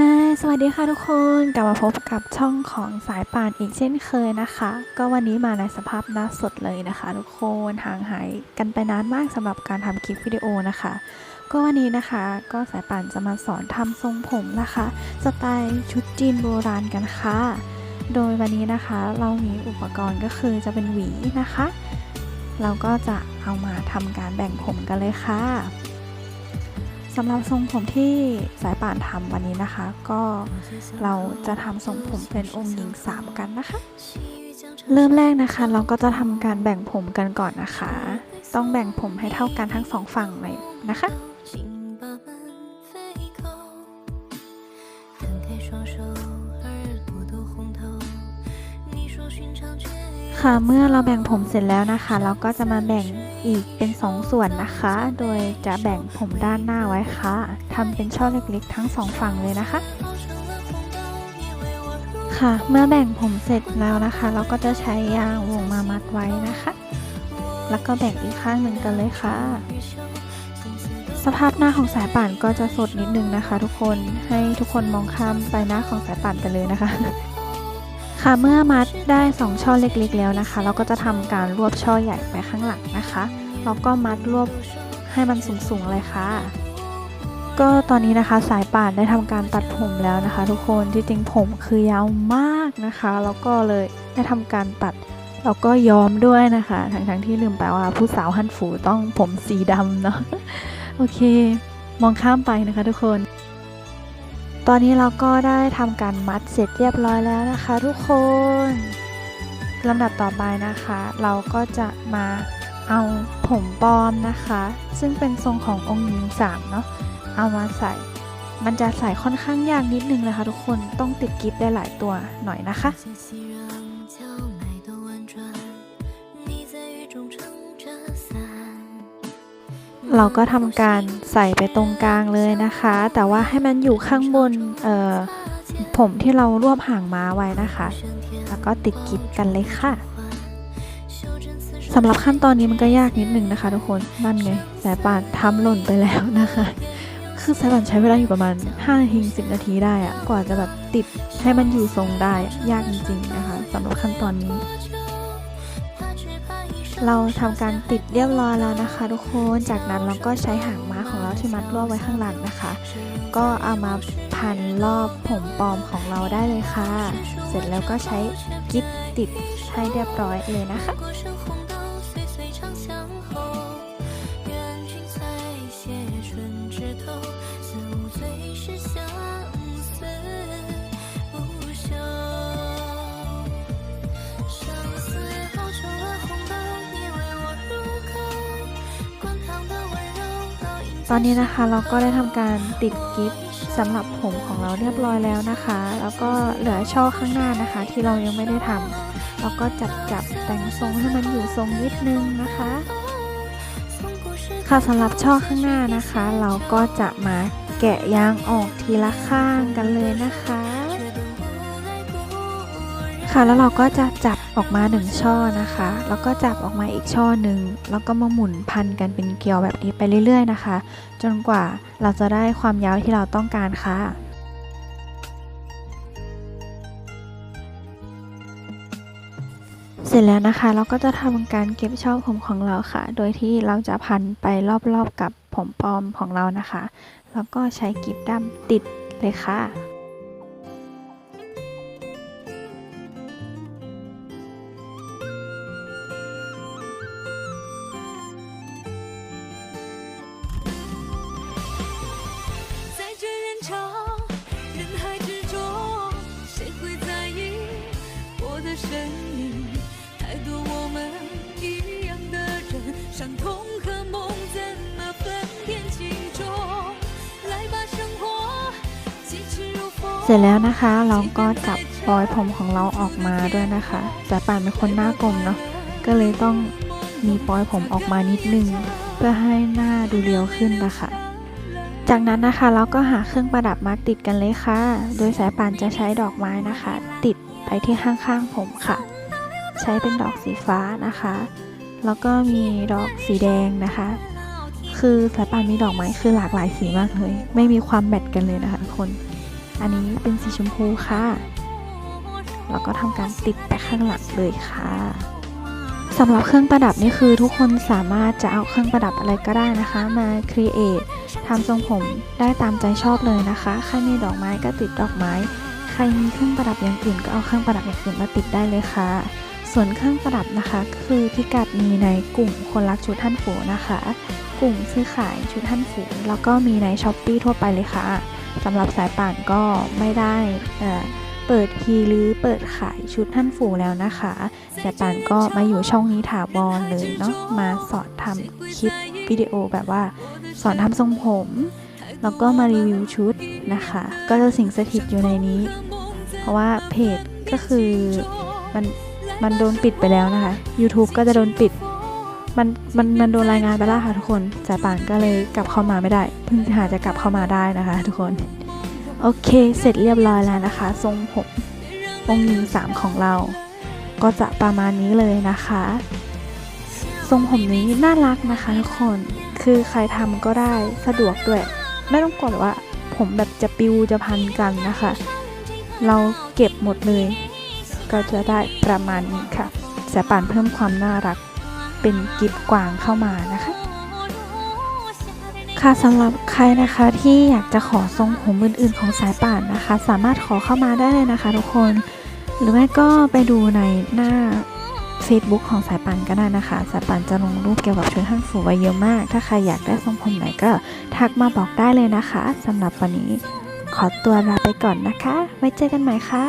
ฮสวัสดีค่ะทุกคนกลับมาพบกับช่องของสายป่านอีกเช่นเคยนะคะ ก็วันนี้มาในสภาพหน้าสดเลยนะคะ ทุกคนห่างหายกันไปนานมากสำหรับการทำคลิปวิดีโอนะคะ ก็วันนี้นะคะ ก็สายป่านจะมาสอนทำทรงผมนะคะ สไตล์ชุดจีนโบราณกันค่ะ โดยวันนี้นะคะเรามีอุปกรณ์ก็คือจะเป็นหวีนะคะ เราก็จะเอามาทำการแบ่งผมกันเลยค่ะ สำหรับทรงผมที่สายป่านทำวันนี้นะคะ ก็เราจะทำทรงผมเป็นองค์หญิงสามกันนะคะ เริ่มแรกนะคะ เราก็จะทำการแบ่งผมกันก่อนนะคะ ต้องแบ่งผมให้เท่ากันทั้งสองฝั่งเลยนะคะ ค่ะเมื่อเราแบ่งผมเสร็จแล้วนะคะ เราก็จะมาแบ่งอีกเป็น 2สส่วนนะคะ โดยจะแบ่งผมด้านหน้าไว้ค่ะทำเป็นช่องเล็กๆ ทั้งสองฝั่งเลยนะคะ ค่ะเมื่อแบ่งผมเสร็จแล้วนะคะ เราก็จะใช้ยางวงมามัดไว้นะคะ แล้วก็แบ่งอีกข้างหนึ่งกันเลยค่ะ สภาพหน้าของสายป่านก็จะสดนิดนึงนะคะ ทุกคนให้ทุกคนมองข้ามไปหน้าของสายป่านไปเลยนะคะ ค่ะเมื่อมัดได้สองช่อเล็กๆแล้วนะคะ เราก็จะทำการรวบช่อใหญ่ไปข้างหลังนะคะแล้วก็มัดรวบให้มันสูงๆเลยค่ะ ก็ตอนนี้นะคะสายป่านได้ทำการตัดผมแล้วนะคะ ทุกคนที่จริงผมคือยาวมากนะคะแล้วก็เลยได้ทำการตัดแล้วก็ย้อมด้วยนะคะ ทั้งๆที่ลืมไปว่าผู้สาวฮั่นฝูต้องผมสีดำเนาะโอเค มองข้ามไปนะคะทุกคน ตอนนี้เราก็ได้ทำการมัดเสร็จเรียบร้อยแล้วนะคะ ทุกคนลำดับต่อไปนะคะ เราก็จะมาเอาผมปลอมนะคะ ซึ่งเป็นทรงขององค์หญิงสามเนาะเอามาใส่ มันจะใส่ค่อนข้างยากนิดนึงเลยค่ะทุกคนต้องติดกิฟได้หลายตัวหน่อยนะคะ 在熙攘娇美的婉转，你在雨中撑着伞。 เราก็ทำการใส่ไปตรงกลางเลยนะคะ แต่ว่าให้มันอยู่ข้างบนผมที่เรารวบห่างม้าไว้นะคะ แล้วก็ติดกิฟกันเลยค่ะสำหรับขั้นตอนนี้มันก็ยากนิดนึงนะคะ ทุกคนนั่นไงสายป่านทำหล่นไปแล้วนะคะ คือสายป่านใช้เวลาอยู่ประมาณ5นาที10 นาทีได้อะกว่าจะแบบติดให้มันอยู่ทรงได้ยากจริงๆนะคะสำหรับขั้นตอนนี้ เราทำการติดเรียบร้อยแล้วนะคะ ทุกคนจากนั้นเราก็ใช้หางม้าของเราที่มัดรวบไว้ข้างหลังนะคะ ก็เอามาพันรอบผมปลอมของเราได้เลยค่ะ เสร็จแล้วก็ใช้กิ๊บติดให้เรียบร้อยเลยนะคะ过生 ตอนนี้นะคะเราก็ได้ทำการติดกิฟสำหรับผมของเราเรียบร้อยแล้วนะคะ แล้วก็เหลือช่อข้างหน้านะคะ ที่เรายังไม่ได้ทำเราก็จับจับแต่งทรงให้มันอยู่ทรงนิดนึงนะคะ ค่ะสำหรับช่อข้างหน้านะคะ เราก็จะมาแกะยางออกทีละข้างกันเลยนะคะ ค่ะแล้วเราก็จะจับ ออกมาหนึ่งช่อนะคะ แล้วก็จับออกมาอีกช่อหนึ่งแล้วก็มาหมุนพันกันเป็นเกลียวแบบนี้ไปเรื่อย ๆ นะคะ จนกว่าเราจะได้ความยาวที่เราต้องการค่ะเสร็จแล้วนะคะเราก็จะทำการเก็บช่อผมของเราค่ะ โดยที่เราจะพันไปรอบๆกับผมปลอมของเรานะคะ แล้วก็ใช้กิบดำติดเลยค่ะ เสร็จแล้วนะคะเราก็จับปลอยผมของเราออกมาด้วยนะคะแต่ป่านเป็นคนหน้ากลมเนาะก็เลยต้องมีปลอยผมออกมานิดนึง เพื่อให้หน้าดูเรียวขึ้นนะคะ จากนั้นนะคะเราก็หาเครื่องประดับมาติดกันเลยค่ะ โดยสายป่านจะใช้ดอกไม้นะคะ ติดไปที่ข้างๆผมค่ะ ใช้เป็นดอกสีฟ้านะคะ แล้วก็มีดอกสีแดงนะคะ คือสายป่านมีดอกไม้คือหลากหลายสีมากเลย ไม่มีความแมทกันเลยนะคะทุกคน อันนี้เป็นสีชมพูค่ะ แล้วก็ทำการติดไปข้างหลังเลยค่ะสำหรับเครื่องประดับนี่คือทุกคนสามารถจะเอาเครื่องประดับอะไรก็ได้นะคะ มาครีเอททำทรงผมได้ตามใจชอบเลยนะคะ ใครมีดอกไม้ก็ติดดอกไม้ ใครมีเครื่องประดับอย่างอื่นก็เอาเครื่องประดับอย่างอื่นมาติดได้เลยค่ะ ส่วนเครื่องประดับนะคะ คือพิกัดมีในกลุ่มคนรักชุดท่านฝูนะคะ กลุ่มซื้อขายชุดท่านฝูแล้วก็มีในช้อปปีทั่วไปเลยค่ะ สำหรับสายป่านก็ไม่ได้เอ่อเปิดทีหรือเปิดขายชุดท่านฝูแล้วนะคะ สายป่านก็มาอยู่ช่องนี้ถาวรเลยเนาะมาสอนทำคลิปวิดีโอแบบว่า สอนทำทรงผม แล้วก็มารีวิวชุดนะคะ ก็จะสิงสถิตอยู่ในนี้ เพราะว่าเพจก็คือมันมันโดนปิดไปแล้วนะคะ YouTube ก็จะโดนปิด มันมันมันโดนรายงานไปแล้วค่ะทุกคนสายป่านก็เลยกลับเข้ามาไม่ได้ เพิ่งหาจะกลับเข้ามาได้นะคะ ทุกคน โอเค เสร็จเรียบร้อยแล้วนะคะ ทรงผมองค์หญิงสามของเรา ก็จะประมาณนี้เลยนะคะ ทรงผมนี้น่ารักนะคะทุกคน คือใครทำก็ได้สะดวกด้วย ไม่ต้องกลัวว่า ผมแบบจะปิวจะพันกันนะคะ เราเก็บหมดเลย ก็จะได้ประมาณนี้ค่ะสายป่านเพิ่มความน่ารัก เป็นกิฟกวางเข้ามานะคะ ค่ะสำหรับใครนะคะที่อยากจะขอทรงผมอื่นๆของสายป่านนะคะ สามารถขอเข้ามาได้เลยนะคะ ทุกคน หรือไม่ก็ไปดูในหน้า Facebook ของสายป่านก็ได้นะคะ สายป่านจะลงรูปเกี่ยวกับชุดท่านฝูไว้เยอะมาก ถ้าใครอยากได้ทรงผมไหนก็ทักมาบอกได้เลยนะคะสำหรับวันนี้ขอตัวลาไปก่อนนะคะ ไว้เจอกันใหม่ค่ะ